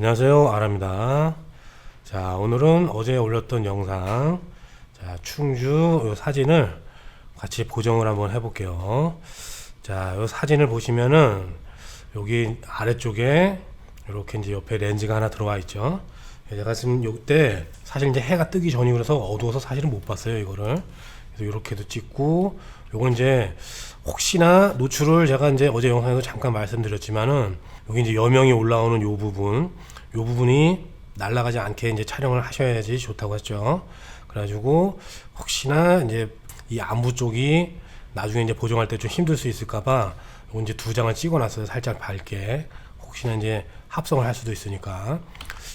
안녕하세요. 아랍니다. 자 오늘은 어제 올렸던 영상 자 충주 요 사진을 같이 보정을 한번 해볼게요. 자요 사진을 보시면은 여기 아래쪽에 이렇게 이제 옆에 렌즈가 하나 들어와 있죠. 제가 지금 요때 사실 이제 해가 뜨기 전이 그래서 어두워서 사실은 못 봤어요 이거를. 그래서 이렇게도 찍고 요건 이제 혹시나 노출을 제가 이제 어제 영상에도 잠깐 말씀드렸지만은 여기 이제 여명이 올라오는 요 부분 요 부분이 날아가지 않게 이제 촬영을 하셔야지 좋다고 했죠. 그래가지고 혹시나 이제 이 안부 쪽이 나중에 이제 보정할 때 좀 힘들 수 있을까봐 이제 두 장을 찍어놨어요. 살짝 밝게 혹시나 이제 합성을 할 수도 있으니까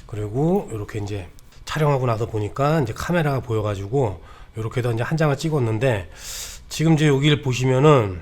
그리고 이렇게 이제 촬영하고 나서 보니까 이제 카메라가 보여가지고 이렇게도 이제 한 장을 찍었는데 지금 이제 여기를 보시면은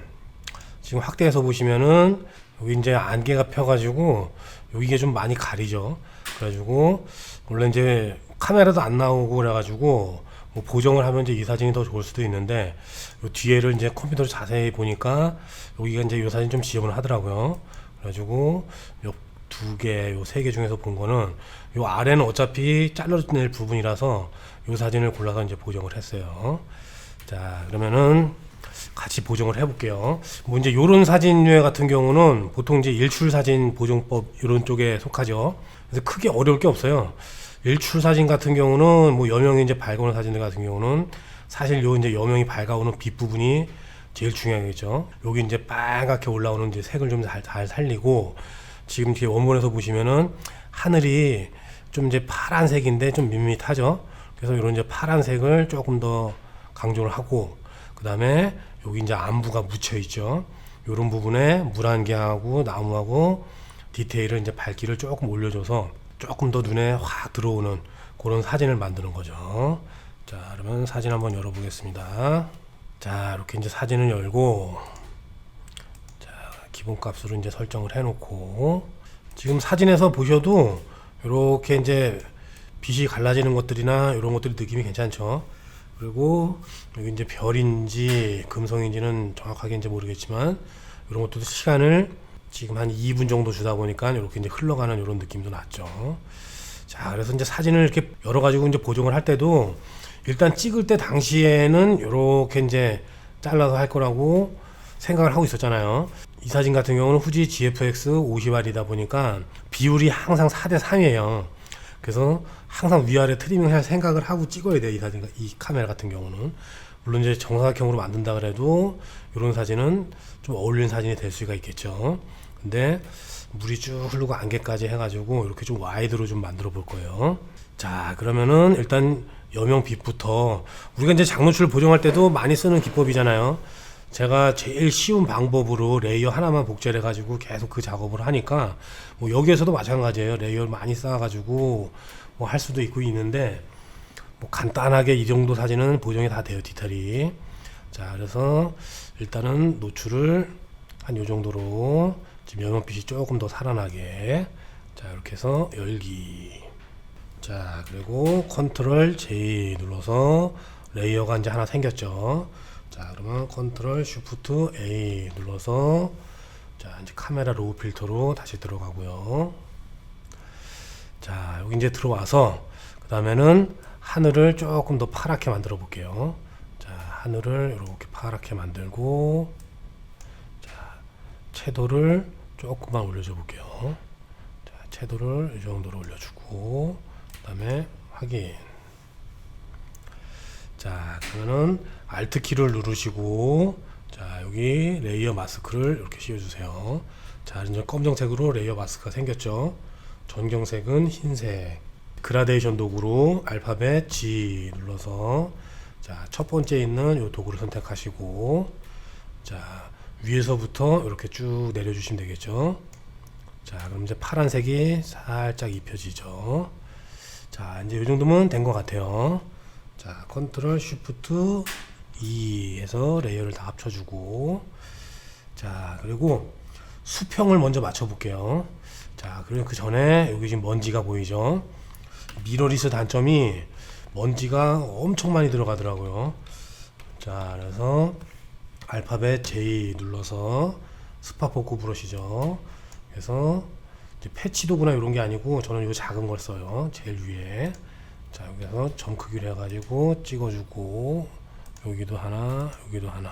지금 확대해서 보시면은 여기 이제 안개가 펴가지고 여기가 좀 많이 가리죠. 그래가지고 원래 이제 카메라도 안 나오고 그래가지고 뭐 보정을 하면 이제 이 사진이 더 좋을 수도 있는데 요 뒤에를 이제 컴퓨터로 자세히 보니까 여기가 이제 이 사진 좀 지저분을 하더라고요. 그래가지고 요 두 개, 요 세 개 중에서 본 거는 요 아래는 어차피 잘라낼 부분이라서 요 사진을 골라서 이제 보정을 했어요. 자, 그러면은 같이 보정을 해볼게요. 뭐 이제 요런 사진류의 같은 경우는 보통 이제 일출 사진 보정법 이런 쪽에 속하죠. 그래서 크게 어려울 게 없어요. 일출 사진 같은 경우는 뭐 여명이 이제 밝아오는 사진들 같은 경우는 사실 요 이제 여명이 밝아오는 빛 부분이 제일 중요하겠죠. 여기 이제 빨갛게 올라오는 이제 색을 좀 잘 살리고 지금 뒤에 원본에서 보시면은 하늘이 좀 이제 파란색인데 좀 밋밋하죠. 그래서 이런 이제 파란색을 조금 더 강조를 하고 그 다음에 여기 이제 안부가 묻혀 있죠. 이런 부분에 물안개하고 나무하고 디테일을 이제 밝기를 조금 올려줘서 조금 더 눈에 확 들어오는 그런 사진을 만드는 거죠. 자, 그러면 사진 한번 열어보겠습니다. 자, 이렇게 이제 사진을 열고 자, 기본 값으로 이제 설정을 해놓고 지금 사진에서 보셔도 이렇게 이제 빛이 갈라지는 것들이나 이런 것들이 느낌이 괜찮죠. 그리고 여기 이제 별인지 금성인지는 정확하게 이제 모르겠지만 이런 것들도 시간을 지금 한 2분 정도 주다 보니까 이렇게 이제 흘러가는 이런 느낌도 났죠. 자, 그래서 이제 사진을 이렇게 열어 가지고 이제 보정을 할 때도 일단 찍을 때 당시에는 이렇게 이제 잘라서 할 거라고 생각을 하고 있었잖아요. 이 사진 같은 경우는 후지 GFX 50R이다 보니까 비율이 항상 4대 3이에요. 그래서 항상 위아래 트리밍 할 생각을 하고 찍어야 돼요. 이 사진, 이 카메라 같은 경우는. 물론 이제 정사각형으로 만든다 그래도 이런 사진은 좀 어울리는 사진이 될 수가 있겠죠. 근데 물이 쭉 흐르고 안개까지 해가지고 이렇게 좀 와이드로 좀 만들어 볼 거예요. 자, 그러면은 일단 여명 빛부터 우리가 이제 장노출 보정할 때도 많이 쓰는 기법이잖아요. 제가 제일 쉬운 방법으로 레이어 하나만 복제를 해가지고 계속 그 작업을 하니까 뭐 여기에서도 마찬가지예요. 레이어 많이 쌓아가지고 뭐 할 수도 있고 있는데 뭐 간단하게 이 정도 사진은 보정이 다 돼요 디테일이. 자 그래서 일단은 노출을 한 요 정도로 지금 여명빛이 조금 더 살아나게 자 이렇게 해서 열기. 자 그리고 컨트롤 J 눌러서 레이어가 이제 하나 생겼죠. 자 그러면 컨트롤 쉬프트 A 눌러서 자 이제 카메라 로우 필터로 다시 들어가고요. 자 여기 이제 들어와서 그 다음에는 하늘을 조금 더 파랗게 만들어 볼게요. 자 하늘을 이렇게 파랗게 만들고 자 채도를 조금만 올려줘 볼게요. 자 채도를 이 정도로 올려주고 그 다음에 확인. 자 그러면은 Alt 키를 누르시고 자 여기 레이어 마스크를 이렇게 씌워주세요. 자 이제 검정색으로 레이어 마스크가 생겼죠. 전경색은 흰색. 그라데이션 도구로 알파벳 G 눌러서 자 첫 번째 있는 이 도구를 선택하시고 자 위에서부터 이렇게 쭉 내려주시면 되겠죠. 자 그럼 이제 파란색이 살짝 입혀지죠. 자 이제 이 정도면 된 것 같아요. 자, 컨트롤 쉬프트 E 해서 레이어를 다 합쳐주고 자, 그리고 수평을 먼저 맞춰볼게요. 자, 그리고 그 전에 여기 지금 먼지가 보이죠? 미러리스 단점이 먼지가 엄청 많이 들어가더라고요. 자, 그래서 알파벳 J 눌러서 스파 포크 브러시죠. 그래서 이제 패치 도구나 이런 게 아니고 저는 요 작은 걸 써요. 제일 위에. 자, 여기서 점 크기로 해가지고 찍어주고 여기도 하나, 여기도 하나.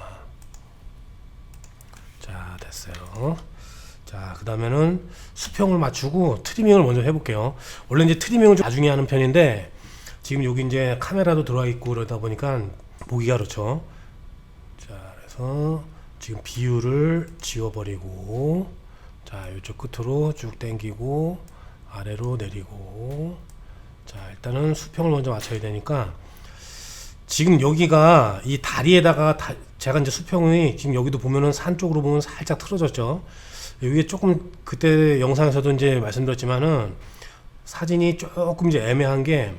자, 됐어요. 자, 그 다음에는 수평을 맞추고 트리밍을 먼저 해볼게요. 원래 이제 트리밍을 좀 나중에 하는 편인데 지금 여기 이제 카메라도 들어와 있고 그러다 보니까 보기가 그렇죠. 자, 그래서 지금 비율을 지워버리고 자, 이쪽 끝으로 쭉 당기고 아래로 내리고 자, 일단은 수평을 먼저 맞춰야 되니까 지금 여기가 이 다리에다가 다, 제가 이제 수평이 지금 여기도 보면은 산 쪽으로 보면 살짝 틀어졌죠. 여기에 조금 그때 영상에서도 이제 말씀드렸지만은 사진이 조금 이제 애매한 게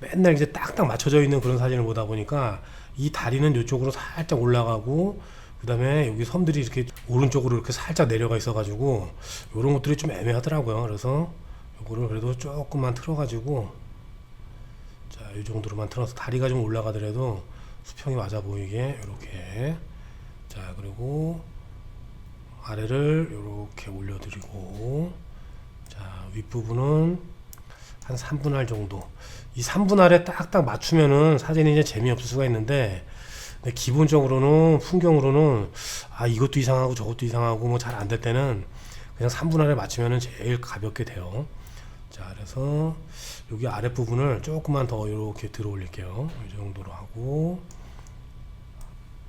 맨날 이제 딱딱 맞춰져 있는 그런 사진을 보다 보니까 이 다리는 이쪽으로 살짝 올라가고 그 다음에 여기 섬들이 이렇게 오른쪽으로 이렇게 살짝 내려가 있어 가지고 이런 것들이 좀 애매하더라고요. 그래서 요거를 그래도 조금만 틀어가지고 자, 이 정도로만 틀어서 다리가 좀 올라가더라도 수평이 맞아 보이게 이렇게. 자 그리고 아래를 이렇게 올려드리고 자 윗부분은 한 3분할 정도. 이 3분할에 딱딱 맞추면은 사진이 이제 재미없을 수가 있는데 근데 기본적으로는 풍경으로는 아 이것도 이상하고 저것도 이상하고 뭐 잘 안 될 때는 그냥 3분할에 맞추면은 제일 가볍게 돼요 자 그래서 여기 아랫부분을 조금만 더 이렇게 들어 올릴게요. 이 정도로 하고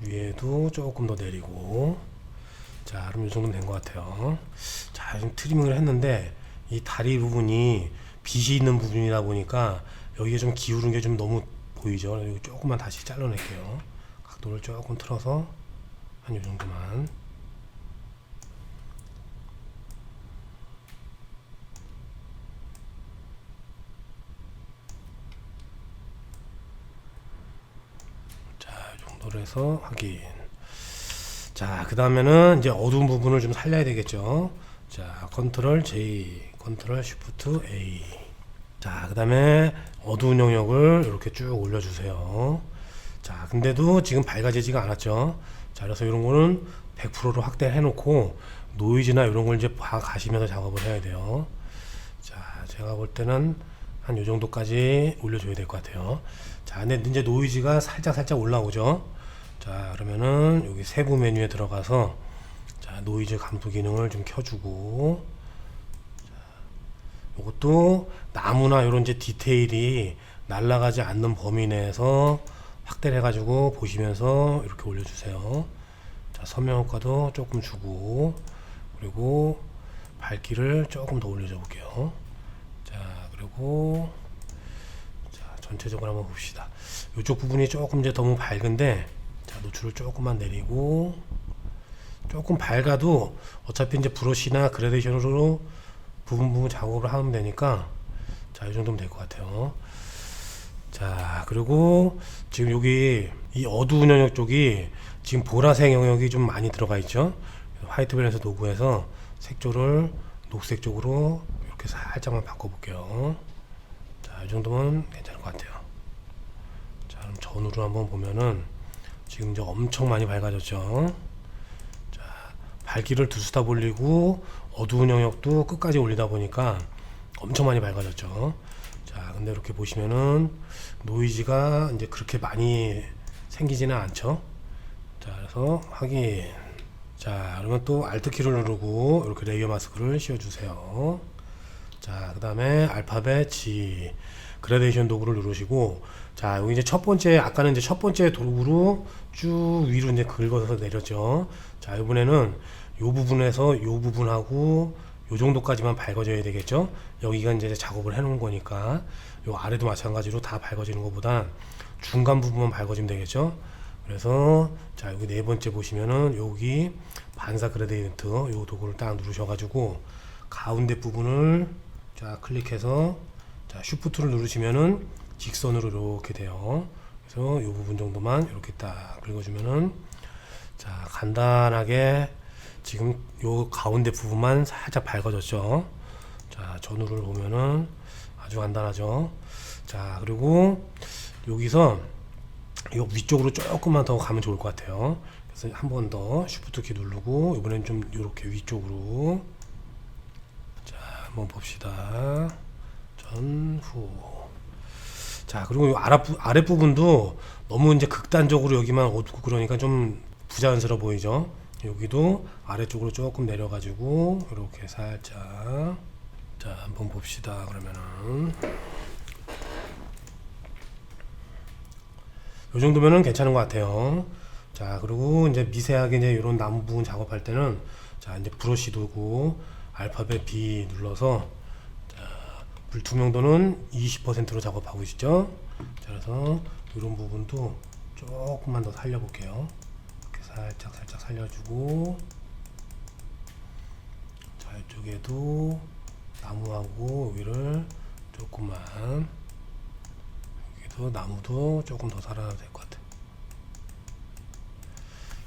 위에도 조금 더 내리고. 자 그럼 이 정도면 된것 같아요. 자 지금 트리밍을 했는데 이 다리 부분이 빛이 있는 부분이다 보니까 여기에 좀 기울은 게 좀 너무 보이죠? 여기 조금만 다시 잘라낼게요. 각도를 조금 틀어서 한 이 정도만 자, 이 정도로 해서 확인. 자, 그 다음에는 이제 어두운 부분을 좀 살려야 되겠죠. 자, 컨트롤 J, 컨트롤 쉬프트 A. 자, 그 다음에 어두운 영역을 이렇게 쭉 올려주세요. 자, 근데도 지금 밝아지지가 않았죠. 자, 그래서 이런 거는 100%로 확대해 놓고 노이즈나 이런 걸 이제 봐 가시면서 작업을 해야 돼요. 자, 제가 볼 때는 한 요 정도까지 올려줘야 될 것 같아요. 자, 근데 이제 노이즈가 살짝 살짝 올라오죠. 자, 그러면은 여기 세부 메뉴에 들어가서 자, 노이즈 감소 기능을 좀 켜주고 자, 이것도 나무나 이런 이제 디테일이 날아가지 않는 범위 내에서 확대를 해가지고 보시면서 이렇게 올려주세요. 자, 선명 효과도 조금 주고 그리고 밝기를 조금 더 올려줘 볼게요. 자, 그리고 자, 전체적으로 한번 봅시다. 이쪽 부분이 조금 이제 너무 밝은데 자, 노출을 조금만 내리고 조금 밝아도 어차피 이제 브러쉬나 그라데이션으로 부분 부분 작업을 하면 되니까 자, 이 정도면 될 것 같아요. 자, 그리고 지금 여기 이 어두운 영역 쪽이 지금 보라색 영역이 좀 많이 들어가 있죠. 화이트 밸런스 도구에서 색조를 녹색 쪽으로 이렇게 살짝만 바꿔볼게요. 자, 이 정도면 괜찮을 것 같아요. 자, 그럼 전후로 한번 보면은 지금 이제 엄청 많이 밝아졌죠. 자, 밝기를 두 수다 올리고 어두운 영역도 끝까지 올리다 보니까 엄청 많이 밝아졌죠. 자, 근데 이렇게 보시면은 노이즈가 이제 그렇게 많이 생기지는 않죠. 자, 그래서 확인. 자, 그러면 또 Alt 키를 누르고 이렇게 레이어 마스크를 씌워주세요. 자, 그 다음에 알파벳 G 그라데이션 도구를 누르시고, 자, 여기 이제 첫 번째, 아까는 이제 첫 번째 도구로 쭉 위로 이제 긁어서 내렸죠. 자, 이번에는 요 부분에서 요 부분하고 요 정도까지만 밝아져야 되겠죠. 여기가 이제 작업을 해 놓은 거니까 요 아래도 마찬가지로 다 밝아지는 것보다 중간 부분만 밝아지면 되겠죠. 그래서 자 여기 네 번째 보시면은 여기 반사 그레디언트 요 도구를 딱 누르셔 가지고 가운데 부분을 자 클릭해서 자 쉬프트를 누르시면은 직선으로 이렇게 돼요. 그래서 요 부분 정도만 이렇게 딱 긁어주면은 자 간단하게 지금 요 가운데 부분만 살짝 밝아졌죠. 자 전후를 보면은 아주 간단하죠. 자 그리고 여기서 요 위쪽으로 조금만 더 가면 좋을 것 같아요. 그래서 한 번 더 쉬프트 키 누르고 이번엔 좀 이렇게 위쪽으로 자 한번 봅시다. 자, 그리고 이 아랫부, 아랫 부분도 너무 이제 극단적으로 여기만 어둡고 그러니까 좀 부자연스러워 보이죠? 여기도 아래쪽으로 조금 내려가지고 이렇게 살짝 자 한번 봅시다 그러면은 이 정도면은 괜찮은 것 같아요 자 그리고 이제 미세하게 이제 이런 나무 부분 작업할 때는 자 이제 브러쉬 도구 알파벳 B 눌러서 자 불투 명도는 20%로 작업하고 있죠 자 그래서 이런 부분도 조금만 더 살려볼게요 이렇게 살짝 살짝 살려주고 자 이쪽에도 나무하고 여기를 조금만 여기도 나무도 조금 더 살아나도 될 것 같아.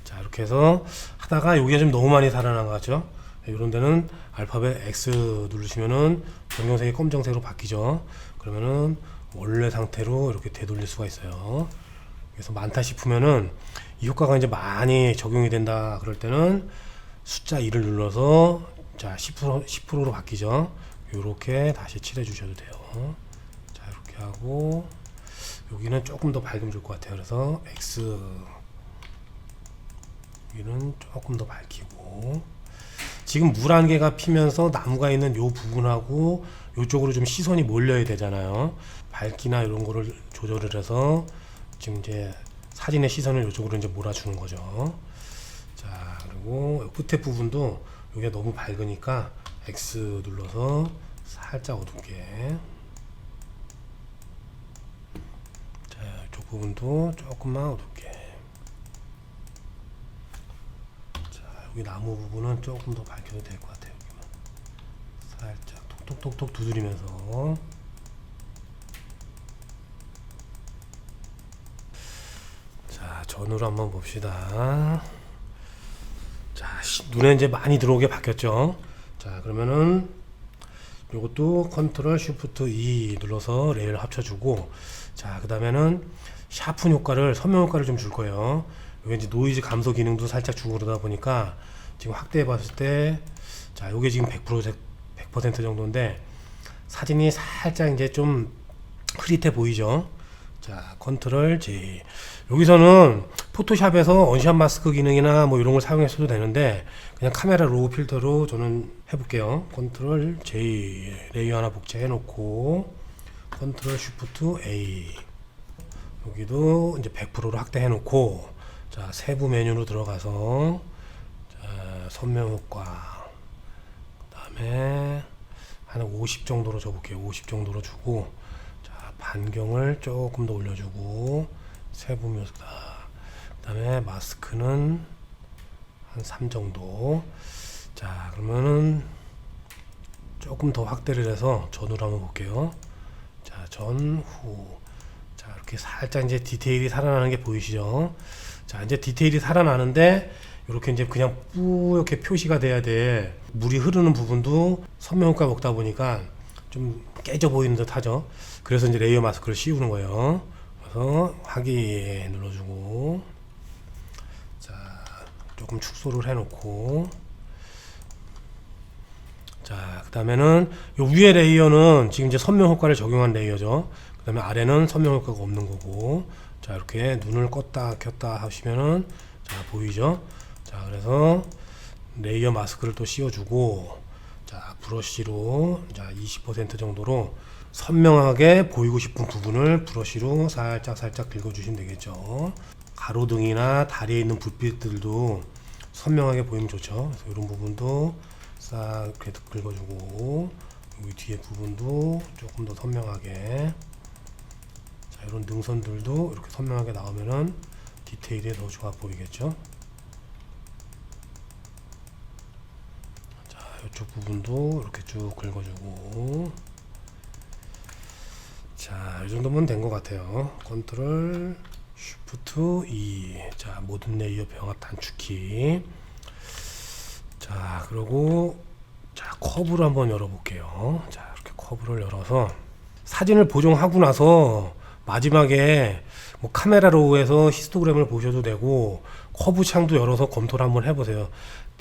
자 이렇게 해서 하다가 여기가 좀 너무 많이 살아난 것 같죠? 이런 데는 알파벳 X 누르시면은 변경색이 검정색으로 바뀌죠. 그러면은 원래 상태로 이렇게 되돌릴 수가 있어요. 그래서 많다 싶으면은 이 효과가 이제 많이 적용이 된다 그럴 때는 숫자 2를 눌러서 자 10% 10%로 바뀌죠. 이렇게 다시 칠해 주셔도 돼요. 자 이렇게 하고 여기는 조금 더 밝으면 좋을 것 같아요. 그래서 X 여기는 조금 더 밝히고 지금 물 한 개가 피면서 나무가 있는 요 부분하고 요쪽으로 좀 시선이 몰려야 되잖아요. 밝기나 이런 거를 조절을 해서 지금 이제 사진의 시선을 요쪽으로 이제 몰아주는 거죠. 자, 그리고 요 끝에 부분도 이게 너무 밝으니까 X 눌러서 살짝 어둡게. 자, 이쪽 부분도 조금만 어둡게. 자, 여기 나무 부분은 조금 더 밝혀도 될 것 같아요. 살짝 톡톡톡톡 두드리면서. 자, 전으로 한번 봅시다. 자, 시- 눈에 이제 많이 들어오게 바뀌었죠. 자, 그러면은 요것도 컨트롤 쉬프트 E 눌러서 레이를 합쳐주고, 자, 그 다음에는 샤픈 효과를, 선명 효과를 좀 줄 거예요. 이제 노이즈 감소 기능도 살짝 주고 그러다 보니까 지금 확대해 봤을 때, 자, 요게 지금 100% 100% 정도인데 사진이 살짝 이제 좀 흐릿해 보이죠. 자, 컨트롤 J. 여기서는 포토샵에서 언샷 마스크 기능이나 뭐 이런 걸 사용했어도 되는데 그냥 카메라 로우 필터로 저는 해 볼게요. 컨트롤 J 레이어 하나 복제해 놓고 컨트롤 쉬프트 A 여기도 이제 100%로 확대해 놓고 자 세부 메뉴로 들어가서 자, 선명 효과 그다음에 한 50 정도로 줘볼게요. 50 정도로 주고 자 반경을 조금 더 올려주고 세부 묘사. 그다음에 마스크는 한 3 정도. 자 그러면은 조금 더 확대를 해서 전후로 한번 볼게요. 자 전후. 자 이렇게 살짝 이제 디테일이 살아나는 게 보이시죠 자 이제 디테일이 살아나는데 이렇게 이제 그냥 뿌옇게 표시가 돼야 돼. 물이 흐르는 부분도 선명효과 먹다 보니까 좀 깨져 보이는 듯 하죠. 그래서 이제 레이어 마스크를 씌우는 거예요. 그래서 확인 눌러주고. 자 조금 축소를 해놓고. 자 그 다음에는 요 위에 레이어는 지금 이제 선명 효과를 적용한 레이어죠. 그 다음에 아래는 선명 효과가 없는 거고 자 이렇게 눈을 껐다 켰다 하시면은 자 보이죠 자 그래서 레이어 마스크를 또 씌워주고 자 브러쉬로 자 20% 정도로 선명하게 보이고 싶은 부분을 브러쉬로 살짝 살짝 긁어주시면 되겠죠. 가로등이나 다리에 있는 불빛들도 선명하게 보이면 좋죠. 그래서 이런 부분도 싹 이렇게 긁어주고 여기 뒤에 부분도 조금 더 선명하게 자 이런 능선들도 이렇게 선명하게 나오면은 디테일이 더 좋아 보이겠죠. 자 이쪽 부분도 이렇게 쭉 긁어주고 자, 이 정도면 된 것 같아요. 컨트롤 쉬프트 E. 자, 모든 레이어 병합 단축키. 자, 그리고 자, 커브를 한번 열어 볼게요. 자, 이렇게 커브를 열어서 사진을 보정하고 나서 마지막에 뭐 카메라로 해서 히스토그램을 보셔도 되고 커브 창도 열어서 검토를 한번 해보세요.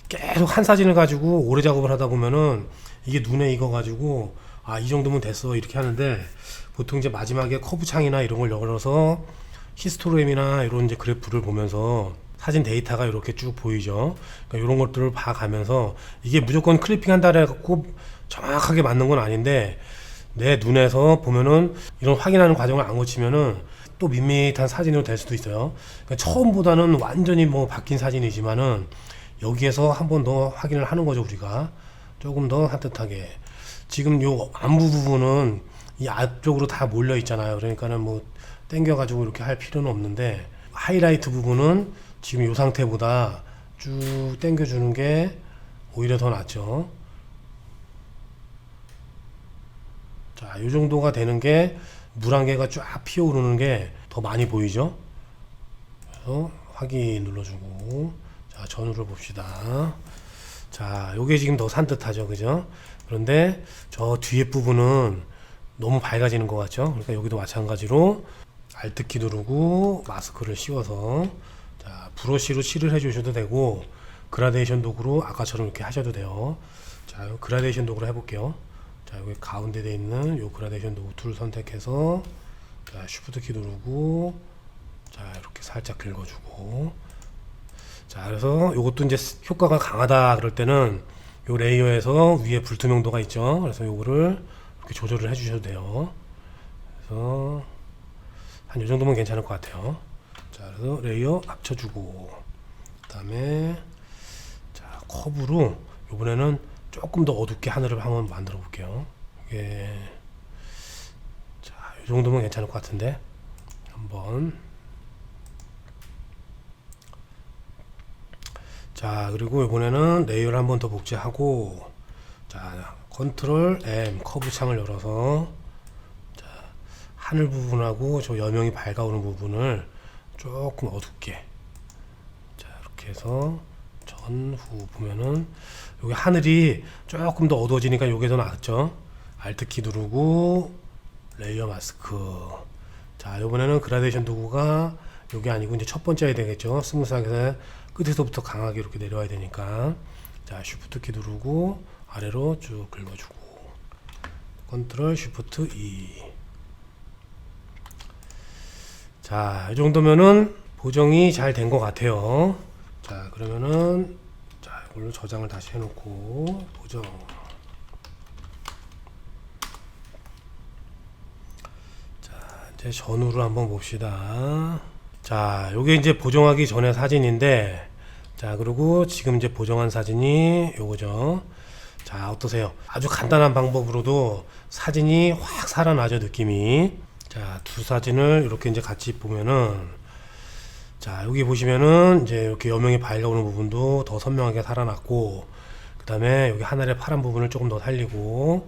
계속 한 사진을 가지고 오래 작업을 하다 보면은 이게 눈에 익어가지고 아 이 정도면 됐어 이렇게 하는데 보통 이제 마지막에 커브 창이나 이런 걸 열어서 히스토그램이나 이런 이제 그래프를 보면서 사진 데이터가 이렇게 쭉 보이죠. 그러니까 이런 것들을 봐가면서 이게 무조건 클리핑 한다 해갖고 정확하게 맞는 건 아닌데 내 눈에서 보면은 이런 확인하는 과정을 안 거치면은 또 밋밋한 사진으로 될 수도 있어요. 그러니까 처음보다는 완전히 뭐 바뀐 사진이지만은 여기에서 한 번 더 확인을 하는 거죠 우리가 조금 더 산뜻하게 지금 요 안부 부분은 이 앞쪽으로 다 몰려 있잖아요. 그러니까는 뭐 땡겨가지고 이렇게 할 필요는 없는데 하이라이트 부분은 지금 요 상태보다 쭉 땡겨주는 게 오히려 더 낫죠. 자, 요 정도가 되는 게 물 한 개가 쫙 피어오르는 게 더 많이 보이죠? 그래서 확인 눌러주고 자, 전후를 봅시다. 자, 요게 지금 더 산뜻하죠. 그죠? 그런데 저 뒤에 부분은 너무 밝아지는 것 같죠? 그러니까 여기도 마찬가지로 알트키 누르고 마스크를 씌워서 자, 브러쉬로 칠을 해 주셔도 되고 그라데이션 도구로 아까처럼 이렇게 하셔도 돼요. 자, 요 그라데이션 도구로 해 볼게요. 자, 여기 가운데 돼 있는 요 그라데이션 도구 툴 선택해서 자, 쉬프트 키 누르고 자, 이렇게 살짝 긁어주고 자, 그래서 요것도 이제 효과가 강하다 그럴 때는 요 레이어에서 위에 불투명도가 있죠. 그래서 요거를 이렇게 조절을 해 주셔도 돼요. 그래서 한 요 정도면 괜찮을 것 같아요. 자, 그래서 레이어 합쳐주고 그 다음에 자, 컵으로 이번에는 조금 더 어둡게 하늘을 한번 만들어 볼게요. 이게 자, 이 정도면 괜찮을 것 같은데. 한번. 자, 그리고 이번에는 레이어를 한번 더 복제하고 자, 컨트롤 M 커브 창을 열어서 자, 하늘 부분하고 저 여명이 밝아오는 부분을 조금 어둡게. 자, 이렇게 해서 전후 보면은 여기 하늘이 조금 더 어두워지니까 요게 더 낫죠. 알트 키 누르고 레이어 마스크. 자, 이번에는 그라데이션 도구가 요게 아니고 이제 첫 번째 해야 되겠죠. 스무스하게 끝에서부터 강하게 이렇게 내려와야 되니까. 자, 쉬프트 키 누르고 아래로 쭉 긁어주고. 컨트롤 쉬프트 E. 자, 이 정도면은 보정이 잘 된 것 같아요. 자, 그러면은 자, 이걸로 저장을 다시 해놓고 보정. 자, 이제 전후를 한번 봅시다. 자, 요게 이제 보정하기 전에 사진인데, 자, 그리고 지금 이제 보정한 사진이 요거죠. 자, 어떠세요? 아주 간단한 방법으로도 사진이 확 살아나죠, 느낌이. 자, 두 사진을 이렇게 이제 같이 보면은, 자, 여기 보시면은 이제 이렇게 여명이 밝아오는 부분도 더 선명하게 살아났고, 그 다음에 여기 하늘의 파란 부분을 조금 더 살리고,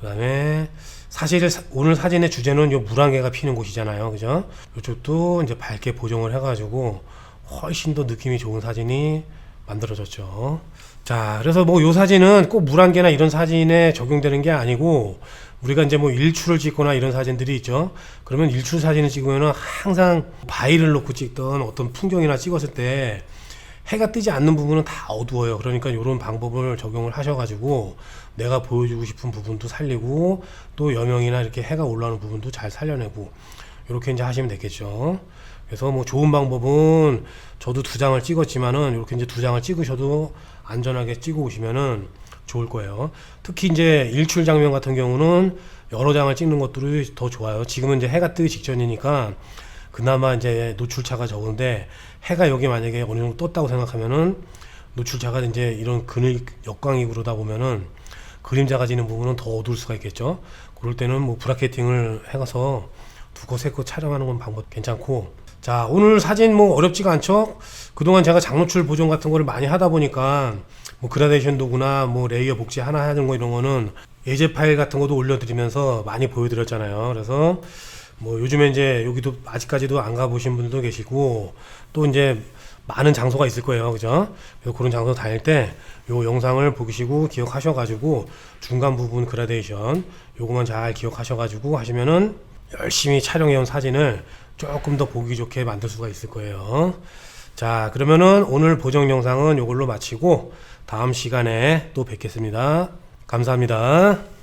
그 다음에 사실 사- 오늘 사진의 주제는 요 물안개가 피는 곳이잖아요. 그죠? 이쪽도 이제 밝게 보정을 해가지고 훨씬 더 느낌이 좋은 사진이 만들어졌죠. 자, 그래서 뭐 요 사진은 꼭 물안개나 이런 사진에 적용되는 게 아니고 우리가 이제 뭐 일출을 찍거나 이런 사진들이 있죠. 그러면 일출 사진을 찍으면은 항상 바위를 놓고 찍던 어떤 풍경이나 찍었을 때 해가 뜨지 않는 부분은 다 어두워요. 그러니까 이런 방법을 적용을 하셔가지고 내가 보여주고 싶은 부분도 살리고 또 여명이나 이렇게 해가 올라오는 부분도 잘 살려내고 이렇게 이제 하시면 되겠죠. 그래서 뭐 좋은 방법은 저도 두 장을 찍었지만은 이렇게 이제 두 장을 찍으셔도 안전하게 찍어 오시면은 좋을 거예요. 특히 이제 일출 장면 같은 경우는 여러 장을 찍는 것들이 더 좋아요. 지금은 이제 해가 뜨기 직전이니까 그나마 이제 노출차가 적은데 해가 여기 만약에 어느 정도 떴다고 생각하면은 노출차가 이제 이런 그늘 역광이 그러다 보면은 그림자가 지는 부분은 더 어두울 수가 있겠죠. 그럴 때는 뭐 브라켓팅을 해가서 두고 세고 촬영하는 건 방법 괜찮고 자 오늘 사진 뭐 어렵지가 않죠. 그동안 제가 장노출 보정 같은 거를 많이 하다 보니까 뭐 그라데이션 도구나 뭐 레이어 복제 하나 하는 거 이런 거는 예제 파일 같은 것도 올려드리면서 많이 보여드렸잖아요. 그래서 뭐 요즘에 이제 여기도 아직까지도 안 가보신 분들도 계시고 또 이제 많은 장소가 있을 거예요. 그죠? 그래서 그런 장소 다닐 때 요 영상을 보시고 기억하셔 가지고 중간 부분 그라데이션 요거만 잘 기억하셔 가지고 하시면은 열심히 촬영해 온 사진을 조금 더 보기 좋게 만들 수가 있을 거예요. 자, 그러면은 오늘 보정 영상은 요걸로 마치고 다음 시간에 또 뵙겠습니다. 감사합니다.